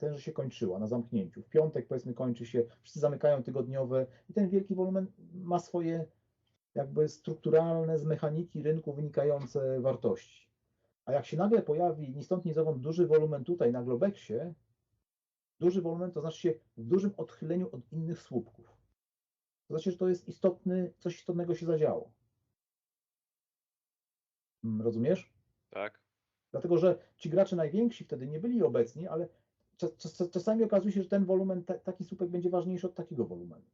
tęże się kończyła na zamknięciu. W piątek powiedzmy kończy się, wszyscy zamykają tygodniowe i ten wielki wolumen ma swoje jakby strukturalne z mechaniki rynku wynikające wartości. A jak się nagle pojawi ni stąd ni zowąd duży wolumen tutaj na Globeksie, duży wolumen to znaczy się w dużym odchyleniu od innych słupków. To znaczy, że to jest istotny, coś istotnego się zadziało. Mm, Rozumiesz? Tak. Dlatego, że ci gracze najwięksi wtedy nie byli obecni, ale czasami okazuje się, że ten wolumen, ta, taki słupek będzie ważniejszy od takiego wolumenu.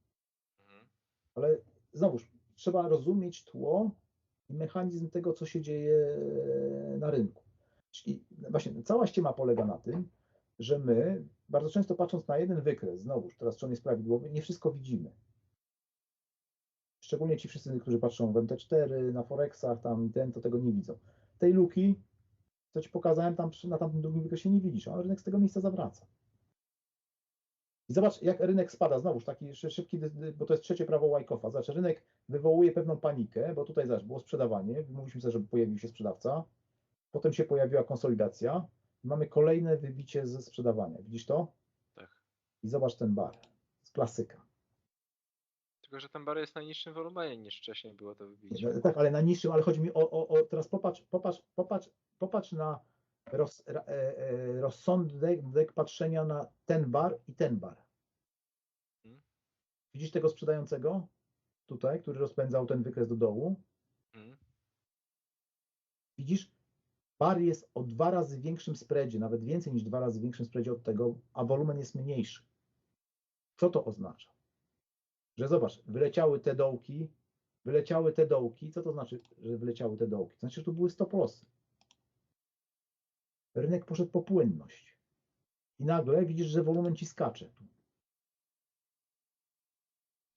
Mhm. Ale znowuż, trzeba rozumieć tło i mechanizm tego, co się dzieje na rynku. Czyli właśnie cała ściema polega na tym, że my, bardzo często patrząc na jeden wykres, znowuż, teraz czy on jest prawidłowy, nie wszystko widzimy. Szczególnie ci wszyscy, którzy patrzą w MT4, na Forexach, tam i ten, to tego nie widzą. Tej luki, co Ci pokazałem, tam przy- na tamtym drugim wykresie nie widzisz, a rynek z tego miejsca zawraca. I zobacz, jak rynek spada, znowuż taki szy- szybki, bo to jest trzecie prawo Wyckofa. Zobacz, rynek wywołuje pewną panikę, bo tutaj zobacz, było sprzedawanie, mówiliśmy sobie, że pojawił się sprzedawca, potem się pojawiła konsolidacja, mamy kolejne wybicie ze sprzedawania. Widzisz to? Tak. I zobacz ten bar. Z klasyka. Tylko, że ten bar jest na niższym wolumenie niż wcześniej było to wybicie. Tak, ale na niższym, ale chodzi mi o, o, o teraz popatrz, popatrz, popatrz, popatrz na roz, e, e, rozsądek patrzenia na ten bar i ten bar. Mhm. Widzisz tego sprzedającego tutaj, który rozpędzał ten wykres do dołu? Mhm. Widzisz, bar jest o dwa razy większym spreadzie, nawet więcej niż dwa razy większym spreadzie od tego, a wolumen jest mniejszy. Co to oznacza? Że zobacz, wyleciały te dołki, wyleciały te dołki. Co to znaczy, że wyleciały te dołki? To znaczy, że tu były stop lossy. Rynek poszedł po płynność. I nagle widzisz, że wolumen ci skacze. Tu.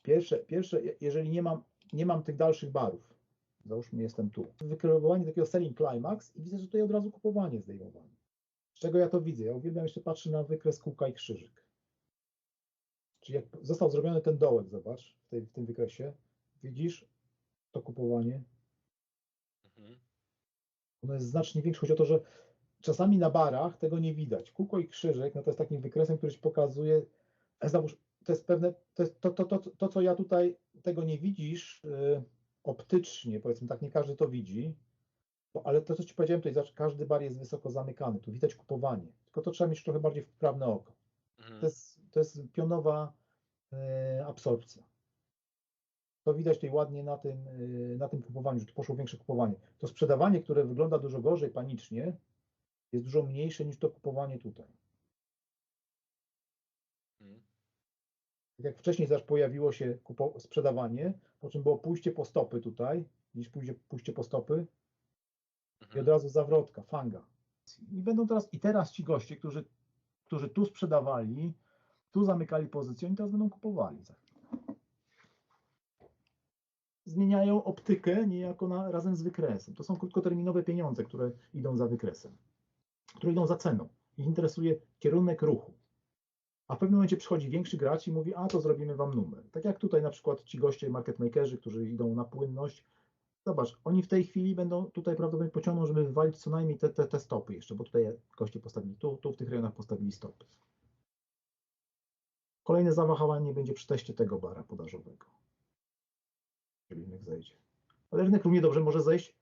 Pierwsze, pierwsze, je- jeżeli nie mam, nie mam tych dalszych barów, załóżmy jestem tu, wykreowanie takiego selling climax i widzę, że tutaj od razu kupowanie zdejmowanie. Z czego ja to widzę? Ja uwielbiam jeszcze patrzeć na wykres kółka i krzyżyk. Czyli jak został zrobiony ten dołek, zobacz, w, tej, w tym wykresie, widzisz to kupowanie, Mhm. ono jest znacznie większe. Chodzi o to, że czasami na barach tego nie widać. Kółko i krzyżyk, no to jest takim wykresem, który ci pokazuje, znowuż to jest pewne, to, jest to, to, to, to, co ja tutaj, tego nie widzisz y, optycznie, powiedzmy tak, nie każdy to widzi, bo, ale to, co ci powiedziałem tutaj, zobacz, każdy bar jest wysoko zamykany, tu widać kupowanie, tylko to trzeba mieć trochę bardziej wprawne oko. Mhm. To jest, to jest pionowa e, absorpcja. To widać tutaj ładnie na tym, e, na tym kupowaniu, że tu poszło większe kupowanie. To sprzedawanie, które wygląda dużo gorzej, panicznie, jest dużo mniejsze niż to kupowanie tutaj. Mhm. Tak jak wcześniej zaś pojawiło się kupo, sprzedawanie, po czym było pójście po stopy tutaj, niż pójście, pójście po stopy i Mhm. od razu zawrotka, fanga. I będą teraz, i teraz ci goście, którzy, którzy tu sprzedawali, tu zamykali pozycję, oni teraz będą kupowali za chwilę. Zmieniają optykę niejako na, razem z wykresem. To są krótkoterminowe pieniądze, które idą za wykresem, które idą za ceną. Ich interesuje kierunek ruchu. A w pewnym momencie przychodzi większy gracz i mówi, a to zrobimy wam numer. Tak jak tutaj na przykład ci goście market makerzy, którzy idą na płynność, Zobacz, oni w tej chwili będą tutaj prawdopodobnie pociągną, żeby wywalić co najmniej te, te, te stopy jeszcze, bo tutaj goście postawili, tu, tu w tych rejonach postawili stopy. Kolejne zawahanie będzie przy teście tego bara podażowego. Jeżeli rynek zejdzie. Ale rynek równie dobrze może zejść